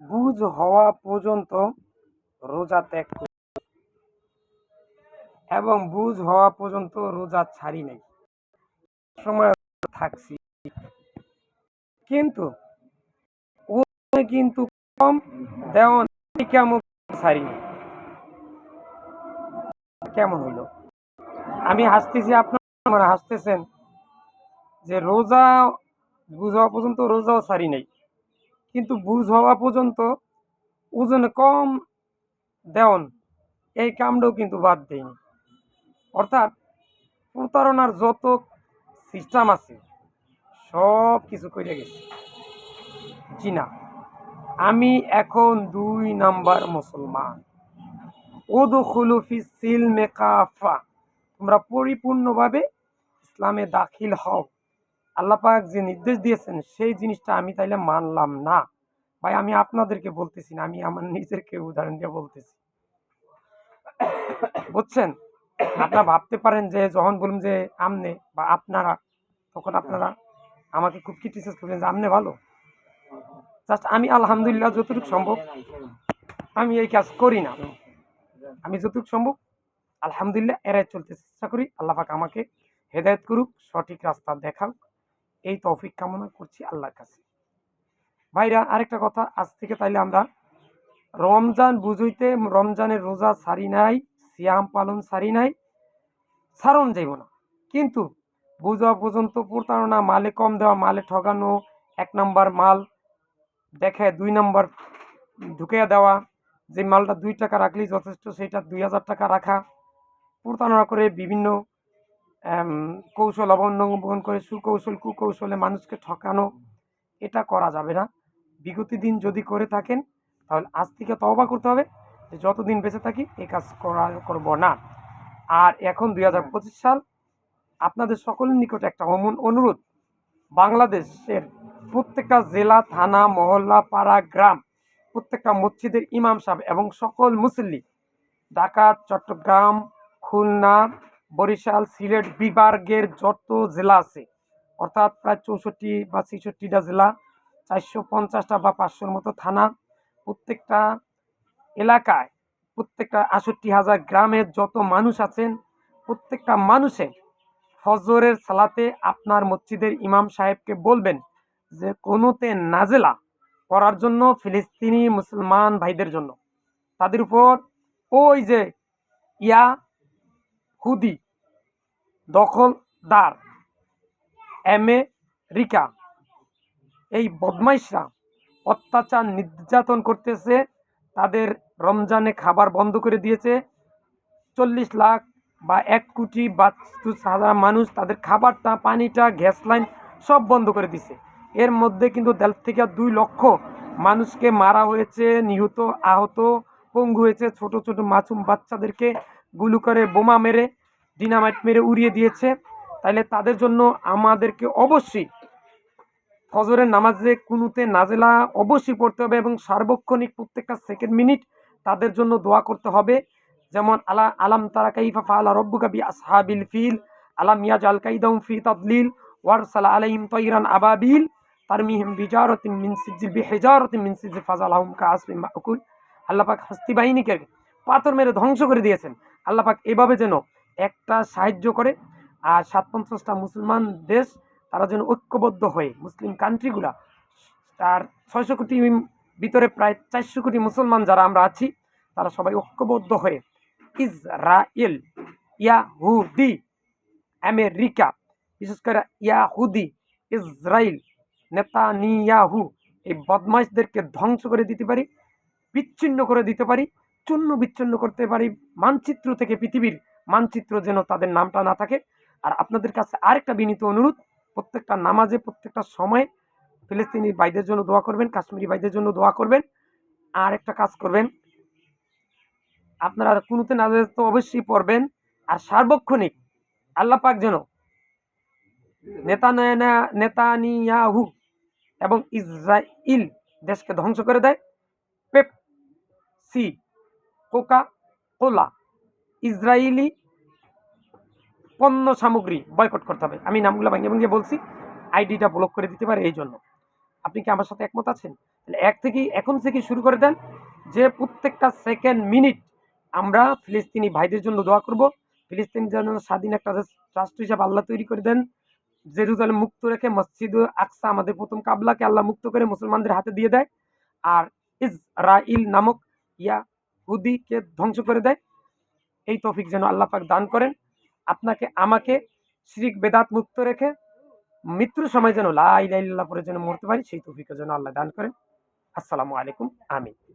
বুঝ হওয়া পর্যন্ত রোজা ত্যাগ এবং বুঝ হওয়া পর্যন্ত রোজা ছাড়ি নাই। সময় থাকছি। কিন্তু কিন্তু কম দেওয়ান কেমন ছাড়ি। কেমন হইল আমি হাসতেছি, আপনার হাসতেছেন যে রোজা বুঝ হওয়া পর্যন্ত রোজাও ছাড়ি নাই। কিন্তু বুঝ হওয়া পর্যন্ত ওজনে কম দেওন এই কামটাও কিন্তু বাদ দেয়নি অর্থাৎ প্রতারণার যত সিস্টেম আছে, সব কিছু করে গেছে। জি না আমি এখন দুই নাম্বার মুসলমান। ওদুখুলু ফি সিলমে কাফা, তোমরা পরিপূর্ণভাবে ইসলামে দাখিল হও। আল্লাহ পাক যে নির্দেশ দিয়েছেন, সেই জিনিসটা আমি তাইলে মানলাম না। ভাই, আমি আপনাদেরকে বলতেছি না, আমি আমার নিজেরকে উদাহরণ দিয়ে বলতেছি। বুঝছেন? আপনারা ভাবতে পারেন যে, যখন বলুন যে, আমনে বা আপনারা তখন আপনারা আমাকে খুব ক্রিটিসাইজ করবেন যে, আমনে ভালো? জাস্ট আমি আলহামদুলিল্লাহ যতটুকু সম্ভব, আমি এই কাজ করি না। আমি যতটুকু সম্ভব, আলহামদুলিল্লাহ এরাই চলতে চেষ্টা করি আল্লাহ পাক আমাকে হেদায়েত করুক, সঠিক রাস্তা দেখাক। এই তৌফিক কামনা করছি আল্লাহর কাছে। ভাইরা, আরেকটা কথা, আজ থেকে তাইলে আমরা রমজান বুঝইতে রমজানের রোজা সারি নাই, সিয়াম পালন সারি নাই, সারণ যাইব না। কিন্তু বুঝা পর্যন্ত প্রতারণা, মালে কম দেওয়া, মালে ঠগানো, এক নম্বর মাল দেখে দুই নম্বর ঢুকিয়ে দেওয়া, যে মালটা দুই টাকা রাখলেই যথেষ্ট সেটা দুই হাজার টাকা রাখা, প্রতারণা করে বিভিন্ন কৌশল অবলম্বন করে সুকৌশল, কুকৌশলে মানুষকে ঠকানো, এটা করা যাবে না। বিগত দিন যদি করে থাকেন, তাহলে আজ থেকে তওবা করতে হবে যে যতদিন বেঁচে থাকি এই কাজ করা করব না। আর এখন দুই হাজার পঁচিশ সাল, আপনাদের সকলের নিকট একটা অমন অনুরোধ। বাংলাদেশের প্রত্যেকটা জেলা, থানা, মহল্লা, পাড়া, গ্রাম, প্রত্যেকটা মসজিদের ইমাম সাহেব এবং সকল মুসল্লি, ঢাকা, চট্টগ্রাম, খুলনা বরিশাল, সিলেট বিভাগের যত জেলা আছে, অর্থাৎ প্রায় চৌষট্টি বা ছেষট্টিটা জেলা, চারশো পঞ্চাশটা বা পাঁচশোর মতো থানা, প্রত্যেকটা এলাকায় প্রত্যেকটা আষট্টি হাজার গ্রামের যত মানুষ আছেন, প্রত্যেকটা মানুষের ফজরের সালাতে আপনার মসজিদের ইমাম সাহেবকে বলবেন যে, কোনোতে নাজেলা করার জন্য ফিলিস্তিনি মুসলমান ভাইদের জন্য। তাদের উপর ওই যে ইয়া হুদি দখলদার আমেরিকা। এই বদমাইশরা অত্যাচার নির্যাতন করতেছে, তাদের রমজানে খাবার বন্ধ করে দিয়েছে। চল্লিশ লাখ বা এক কোটি বাহাত্তর সাধারণ মানুষ তাদের খাবারটা, পানিটা, গ্যাস লাইন সব বন্ধ করে দিছে। এর মধ্যে কিন্তু দেড় থেকে দুই লক্ষ মানুষকে মারা হয়েছে, নিহত, আহত, পঙ্গু হয়েছে, ছোট ছোট মাসুম বাচ্চাদেরকে গুলু করে বোমা মেরে ডিনামাইট মেরে উড়িয়ে দিয়েছে। তাইলে তাদের জন্য আমাদেরকে অবশ্যই ফজরের নামাজে কুনুতে নাজেলা অবশ্যই পড়তে হবে এবং সার্বক্ষণিক প্রত্যেকটা সেকেন্ড মিনিট তাদের জন্য দোয়া করতে হবে। যেমন, আলা, আলাম তারা কাইফা ফাআলা রব্বুকা বি আসহাবিল ফিল, আলাম ইয়াজাল কাইদাহুম ফি তাদলিল, ওয়ারসালা আলাইহিম তায়রান আবাবিল, তারমিহিম বিজারাতিন মিন সিজিল বিহিজারাতিন মিন সিজিল ফাজালাহুম কাআসফিন মাকুল। আল্লাহ পাক হস্তি বাহিনীকে পাথর মেরে ধ্বংস করে দিয়েছেন। আল্লাহ পাক এভাবে যেন একটা সাহায্য করে আর সাত পঞ্চাশটা মুসলমান দেশ তারা যেন ঐক্যবদ্ধ হয়ে মুসলিম কান্ট্রিগুলা, তার ছয়শো কোটি ভিতরে প্রায় চারশো কোটি মুসলমান যারা আমরা আছি, তারা সবাই ঐক্যবদ্ধ হয়ে ইসরায়েল ইয়াহুদি, আমেরিকা, বিশেষ করে ইয়াহুদি ইসরায়েল নেতানিয়াহু এই বদমাইশদেরকে ধ্বংস করে দিতে পারি, বিচ্ছিন্ন করে দিতে পারি। চূর্ণ বিচ্ছিন্ন করতে পারি মানচিত্র থেকে পৃথিবীর মানচিত্র যেন তাদের নামটা না থাকে। আর আপনাদের কাছে আরেকটা বিনীত অনুরোধ, প্রত্যেকটা নামাজে, প্রত্যেকটা সময় ফিলিস্তিনি ভাইদের জন্য দোয়া করবেন, কাশ্মীরি ভাইদের জন্য দোয়া করবেন। আর একটা কাজ করবেন, আপনারা কুনুতে নামাজ তো অবশ্যই পড়বেন। আর সার্বক্ষণিক আল্লাহ পাক যেন নেতা নেতানিয়াহু এবং ইসরাইল দেশকে ধ্বংস করে দেয়। Pepsi Coca Cola Israeli পণ্য সামগ্রী বয়কট করতে হবে। আমি নামগুলো ভাঙিয়ে ভাঙিয়ে বলছি আইডিটা ব্লক করে দিতে পারে এই জন্য। আপনি কি আমার সাথে একমত আছেন? তাহলে এক থেকে এখন থেকে শুরু করে দেন যে প্রত্যেকটা সেকেন্ড মিনিট আমরা ফিলিস্তিনি ভাইদের জন্য দোয়া করব। ফিলিস্তিন যেন স্বাধীন একটা রাষ্ট্র হিসাবে আল্লাহ তৈরি করে দেন। জেরুজালেম মুক্ত রেখে মসজিদ আকসা আমাদের প্রথম কাবলাকে আল্লাহ মুক্ত করে মুসলমানদের হাতে দিয়ে দেয়। আর ইসরাইল নামক ইয়া হুদিকে ধ্বংস করে দেয়। এই তফিক যেন আল্লাহ পাক দান করেন। আপনাকে, আমাকে শিরিক, বেদাত মুক্ত রেখে মৃত্যুর সময় যেন লা ইলাহা ইল্লাল্লাহ পরে যেন মরতে পারি, সেই তৌফিকও যেন আল্লাহ দান করেন। আসসালামু আলাইকুম, আমিন।